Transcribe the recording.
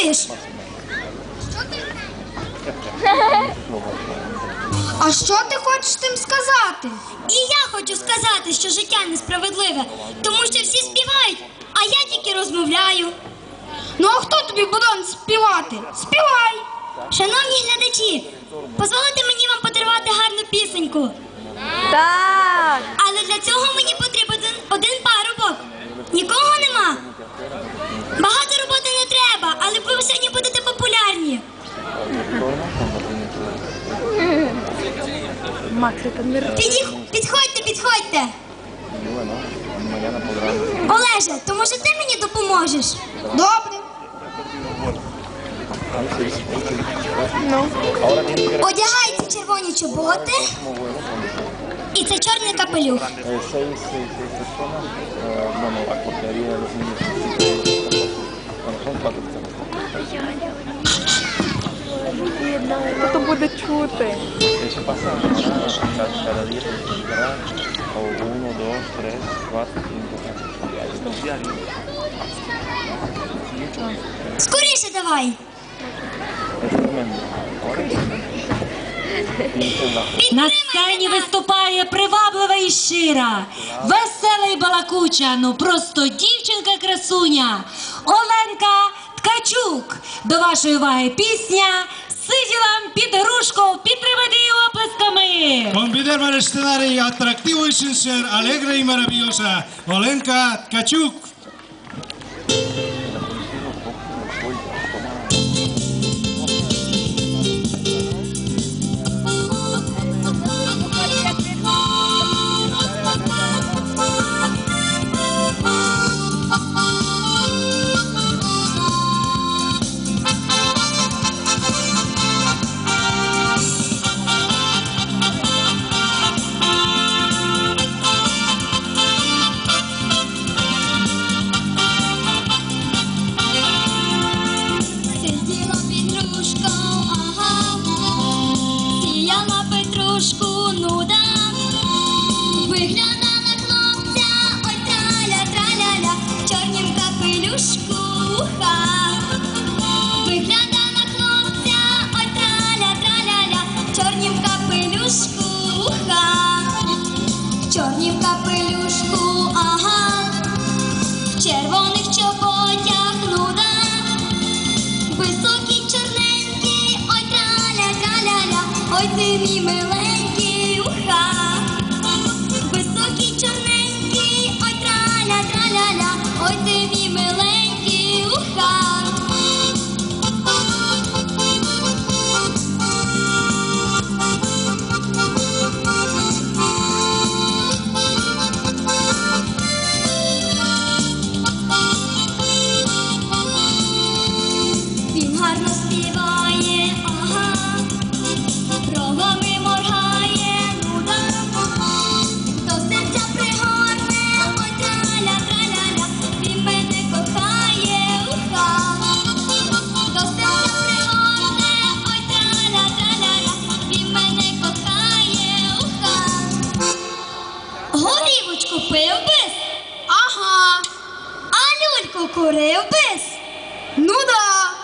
Чуєш? А що ти хочеш тим сказати? І я хочу сказати, що життя несправедливе, тому що всі співають, а я тільки розмовляю. Ну а хто тобі буде співати? Співай! Шановні глядачі, дозволите мені вам подарувати гарну пісеньку. Так. Але для цього мені потрібен Это Підходьте, підходьте. Олеже, то може ти мені допоможеш? Добре. Ну. Одягай ці червоні чоботи. І це чорний капелюх. Хто буде чути? Eso pasa cada, cada día, ¿verdad? O uno, dos, tres, cuatro, cinco, seis. Diario. Скоріше давай. На сцені виступає приваблива і щира, весела і балакуча, ну просто дівчинка-красуня Оленка Ткачук. До вашої уваги пісня Сиділа під грушку, підтримати її оплесками. Convidem al escenario atractivo y sin ser alegre y maravillosa, Olenka Tkachuk. Ой ти мій миле. o Correio. Não dá!